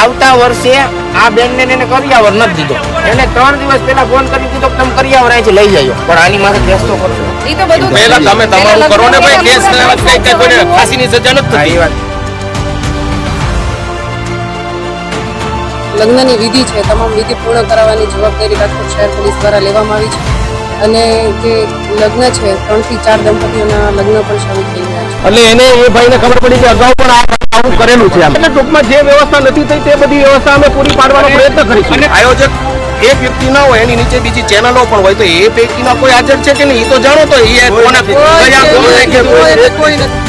આવતા વર્ષે આ બેનને ને એને કરિયાવર નથી દીધો. એને ત્રણ દિવસ પહેલા ફોન કરી દીધો કે તમે કરિયાવર અહીંથી લઈ જાયો પણ આની માથે કેસ તો કરશો. એ તો બધું પહેલા તમે તમારું કરો ને ભાઈ કેસ કઈ કઈ કોઈને ફાંસીની સજા નથી થતી. વાત. લગ્નની વિધિ છે તમામ વિધિ પૂર્ણ કરાવવાની જવાબદારી રાજકોટ શહેર પોલીસ દ્વારા લેવામાં આવી છે. અને જે લગ્ન છે ત્રણથી ચાર દંપતીઓના લગ્ન પણ શરૂ થઈ ગયા છે. એટલે એને એ ભાઈને ખબર પડી કે અગાઉ પણ આ આવું કરેલું છે એટલે ટૂંકમાં જે વ્યવસ્થા નથી થઈ તે બધી વ્યવસ્થા અમે પૂરી પાડવાનો પ્રયત્ન કરીશું. આયોજક એક વ્યક્તિ ના હોય એની નીચે બીજી ચેનલો પણ હોય તો એ પૈકીના કોઈ હાજર છે કે નહીં? એ તો જાણો તો એ કોને કયા કોને કે કોઈ નથી.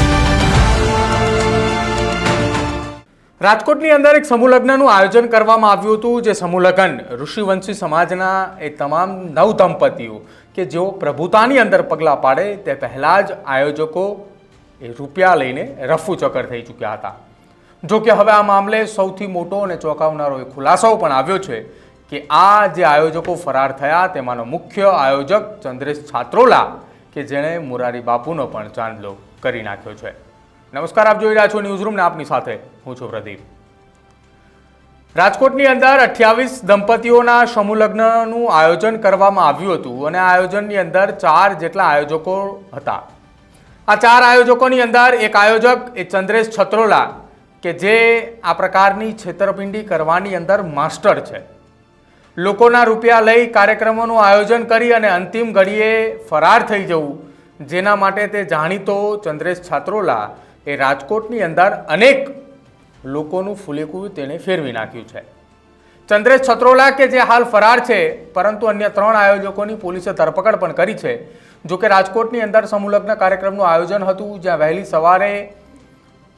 રાજકોટની અંદર એક સમૂહ લગ્નનું આયોજન કરવામાં આવ્યું હતું જે સમૂહ લગ્ન ઋષિવંશી સમાજના એ તમામ નવ દંપતીઓ કે જેઓ પ્રભુતાની અંદર પગલાં પાડે તે પહેલાં જ આયોજકો એ રૂપિયા લઈને રફુ ચક્કર થઈ ચૂક્યા હતા. જો કે હવે આ મામલે સૌથી મોટો અને ચોંકાવનારો એ ખુલાસો પણ આવ્યો છે કે આ જે આયોજકો ફરાર થયા તેમાંનો મુખ્ય આયોજક ચંદ્રેશ છાત્રોલા કે જેણે મુરારી બાપુનો પણ ચાંદલો કરી નાખ્યો છે. નમસ્કાર, આપ જોઈ રહ્યા છો ન્યૂઝરૂમને આપની સાથે હું છું પ્રદીપ. રાજકોટની અંદર અઠ્યાવીસ દંપતીઓના સમૂહલગ્નનું આયોજન કરવામાં આવ્યું હતું અને આયોજનની અંદર ચાર જેટલા આયોજકો હતા. આ ચાર આયોજકોની અંદર એક આયોજક, એ ચંદ્રેશ છત્રોલા, કે જે આ પ્રકારની છેતરપિંડી કરવાની અંદર માસ્ટર છે. લોકોના રૂપિયા લઈ કાર્યક્રમોનું આયોજન કરી અને અંતિમ ઘડીએ ફરાર થઈ જવું, જેના માટે તે જાણીતો ચંદ્રેશ છાત્રોલા એ રાજકોટની અંદર અનેક લોકોનું ફૂલેકું તેણે ફેરવી નાખ્યું છે. ચંદ્રેશ છત્રોલા કે જે હાલ ફરાર છે, પરંતુ અન્ય ત્રણ આયોજકોની પોલીસે ધરપકડ પણ કરી છે. જો કે રાજકોટની અંદર સમૂહલગ્ન કાર્યક્રમનું આયોજન હતું, જ્યાં વહેલી સવારે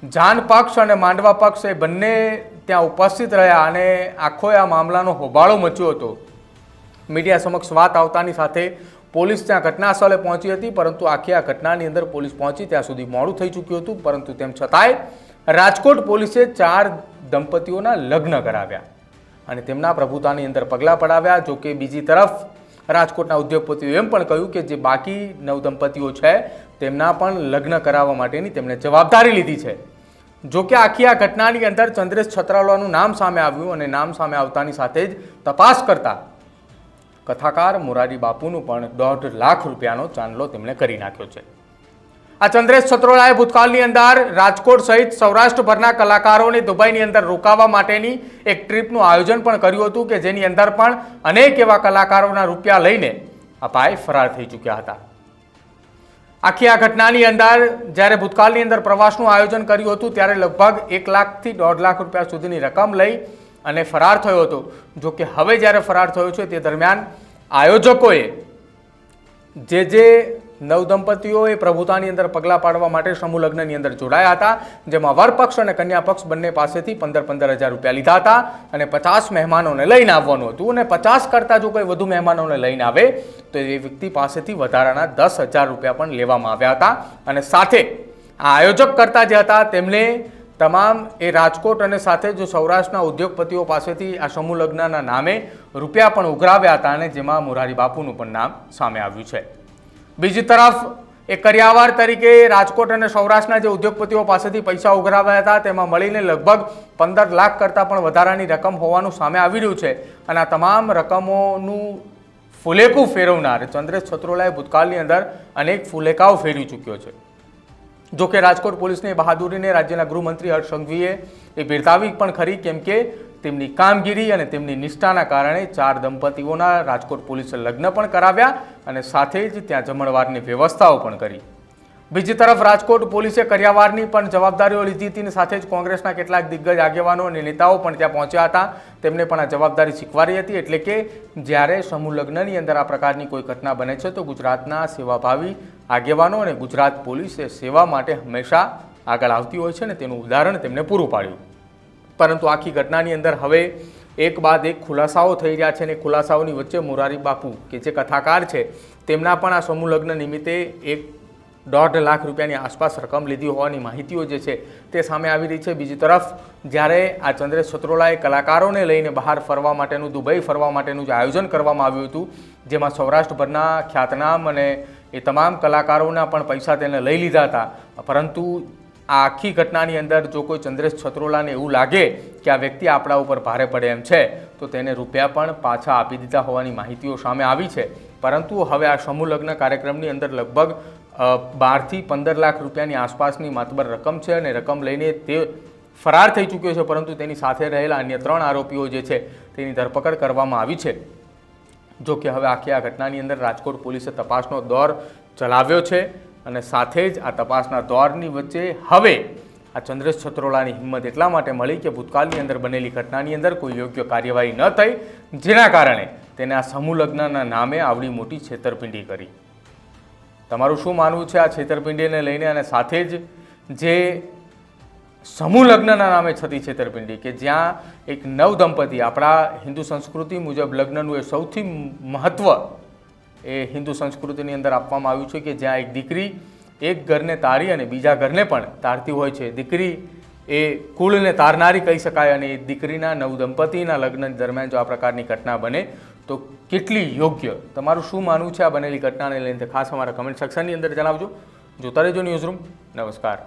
જાન પક્ષ અને માંડવા પક્ષ એ બંને ત્યાં ઉપસ્થિત રહ્યા અને આખો આ મામલાનો હોબાળો મચ્યો હતો. મીડિયા સમક્ષ વાત આવતાની સાથે પોલીસ ત્યાં ઘટના સ્થળે પહોંચી હતી, પરંતુ આખી આ ઘટનાની અંદર પોલીસ પહોંચી ત્યાં સુધી મોડું થઈ ચૂક્યું હતું, પરંતુ તેમ છતાંય રાજકોટ પોલીસે ચાર દંપતીઓના લગ્ન કરાવ્યા અને તેમના પ્રભુતાની અંદર પગલાં પડાવ્યા જો કે બીજી તરફ રાજકોટના ઉદ્યોગપતિઓ એમ પણ કહ્યું કે જે બાકી નવ દંપતીઓ છે, તેમના પણ લગ્ન કરાવવા માટેની તેમણે જવાબદારી લીધી છે. જો કે આખી આ ઘટનાની અંદર ચંદ્રેશ છત્રાલાનું નામ સામે આવ્યું અને નામ સામે આવતાની સાથે જ તપાસ કરતા કથાકાર મોરારી બાપુનું પણ દોઢ લાખ રૂપિયાનો ચાંદલો તેમણે કરી નાખ્યો છે. આ ચંદ્રેશ છત્રોલાએ ભૂતકાળની અંદર રાજકોટ સહિત સૌરાષ્ટ્રભરના કલાકારોને દુબઈની અંદર રોકાવા માટેની એક ટ્રીપનું આયોજન પણ કર્યું હતું કે જેની અંદર પણ અનેક એવા કલાકારોના રૂપિયા લઈને આ ફરાર થઈ ચૂક્યા હતા. આખી આ ઘટનાની અંદર જ્યારે ભૂતકાળની અંદર પ્રવાસનું આયોજન કર્યું હતું ત્યારે લગભગ એક લાખથી દોઢ લાખ રૂપિયા સુધીની રકમ લઈ અને ફરાર થયો હતો. જો કે હવે જ્યારે ફરાર થયો છે તે દરમિયાન આયોજકોએ જે જે નવ દંપતીઓએ પ્રભુતાની અંદર પગલાં પાડવા માટે સમૂહ લગ્નની અંદર જોડાયા હતા, જેમાં વર પક્ષ અને કન્યા પક્ષ બંને પાસેથી પંદર પંદર હજાર રૂપિયા લીધા હતા અને પચાસ મહેમાનોને લઈને આવવાનું હતું અને પચાસ કરતાં જો કોઈ વધુ મહેમાનોને લઈને આવે, તો એ વ્યક્તિ પાસેથી વધારાના દસ હજાર રૂપિયા પણ લેવામાં આવ્યા હતા અને સાથે આ આયોજક કરતા જે હતા તેમણે તમામ એ રાજકોટ અને સાથે જો સૌરાષ્ટ્રના ઉદ્યોગપતિઓ પાસેથી આ સમૂહ લગ્નના નામે રૂપિયા પણ ઉઘરાવ્યા હતા અને જેમાં મોરારી બાપુનું પણ નામ સામે આવ્યું છે. બીજી તરફ, એ કરિયાવાર તરીકે રાજકોટ અને સૌરાષ્ટ્રના જે ઉદ્યોગપતિઓ પાસેથી પૈસા ઉઘરાવ્યા હતા, તેમાં મળીને લગભગ પંદર લાખ કરતાં પણ વધારાની રકમ હોવાનું સામે આવી રહ્યું છે. અને આ તમામ રકમોનું ફુલેકું ફેરવનાર ચંદ્રેશ છત્રોલાએ ભૂતકાળની અંદર અનેક ફુલેકાઓ ફેરવી ચૂક્યો છે. જો કે રાજકોટ પોલીસની બહાદુરીને રાજ્યના ગૃહમંત્રી હર્ષ સંઘવીએ એ બિરદાવી પણ ખરી, કેમ કે તેમની કામગીરી અને તેમની નિષ્ઠાના કારણે ચાર દંપતીઓના રાજકોટ પોલીસે લગ્ન પણ કરાવ્યા અને સાથે જ ત્યાં જમણવારની વ્યવસ્થાઓ પણ કરી. બીજી તરફ રાજકોટ પોલીસે કર્યાવારની પણ જવાબદારીઓ લીધી હતી અને સાથે જ કોંગ્રેસના કેટલાક દિગ્ગજ આગેવાનો અને નેતાઓ પણ ત્યાં પહોંચ્યા હતા. તેમને પણ આ જવાબદારી શીખવાડી હતી એટલે કે જ્યારે સમૂહ લગ્નની અંદર આ પ્રકારની કોઈ ઘટના બને છે તો ગુજરાતના સેવાભાવી આગેવાનો અને ગુજરાત પોલીસ સેવા માટે હંમેશા આગળ આવતી હોય છે અને તેનું ઉદાહરણ તેમને પૂરું પાડ્યું. પરંતુ આખી ઘટનાની અંદર હવે એક બાદ એક ખુલાસાઓ થઈ રહ્યા છે અને ખુલાસાઓની વચ્ચે મોરારી બાપુ, કે જે કથાકાર છે, તેમના પણ આ સમૂહ લગ્ન નિમિત્તે એક દોઢ લાખ રૂપિયાની આસપાસ રકમ લીધી હોવાની માહિતીઓ જે છે તે સામે આવી રહી છે. બીજી તરફ, જ્યારે આ ચંદ્રેશ સત્રોલાએ કલાકારોને લઈને બહાર ફરવા માટેનું, દુબઈ ફરવા માટેનું જે આયોજન કરવામાં આવ્યું હતું, જેમાં સૌરાષ્ટ્રભરના ખ્યાતનામ અને એ તમામ કલાકારોના પણ પૈસા તેને લઈ લીધા હતા. પરંતુ આ આખી ઘટનાની અંદર જો કોઈ ચંદ્રેશ છત્રોલાને એવું લાગે કે આ વ્યક્તિ આપણા ઉપર ભારે પડે એમ છે, તો તેને રૂપિયા પણ પાછા આપી દીધા હોવાની માહિતીઓ સામે આવી છે. પરંતુ હવે આ સમૂહ લગ્ન કાર્યક્રમની અંદર લગભગ બારથી પંદર લાખ રૂપિયાની આસપાસની માતબર રકમ છે અને રકમ લઈને તે ફરાર થઈ ચૂક્યો છે, પરંતુ તેની સાથે રહેલા અન્ય ત્રણ આરોપીઓ જે છે તેની ધરપકડ કરવામાં આવી છે. જો કે હવે આખી આ ઘટનાની અંદર રાજકોટ પોલીસે તપાસનો દોર ચલાવ્યો છે. અને સાથે જ આ તપાસના દોરની વચ્ચે હવે આ ચંદ્રેશ છત્રોલાની હિંમત એટલા માટે મળી કે ભૂતકાળની અંદર બનેલી ઘટનાની અંદર કોઈ યોગ્ય કાર્યવાહી ન થઈ, જેના કારણે તેને આ સમૂહ લગ્નના નામે આવડી મોટી છેતરપિંડી કરી. તમારું શું માનવું છે આ છેતરપિંડીને લઈને અને સાથે જ જે સમૂહ લગ્નના નામે થતી છેતરપિંડી કે જ્યાં એક નવ દંપતી આપણા હિન્દુ સંસ્કૃતિ મુજબ લગ્નનું એ સૌથી મહત્વ એ હિન્દુ સંસ્કૃતિની અંદર આપવામાં આવ્યું છે કે જ્યાં એક દીકરી એક ઘરને તારી અને બીજા ઘરને પણ તારતી હોય છે. દીકરી એ કુળને તારનારી કહી શકાય અને એ દીકરીના નવ દંપતીના લગ્ન દરમિયાન જો આ પ્રકારની ઘટના બને, તો કેટલી યોગ્ય? તમારું શું માનવું છે આ બનેલી ઘટનાને લઈને? ખાસ અમારા કમેન્ટ સેક્શનની અંદર જણાવજો. જોતા રહેજો ન્યૂઝરૂમ નમસ્કાર.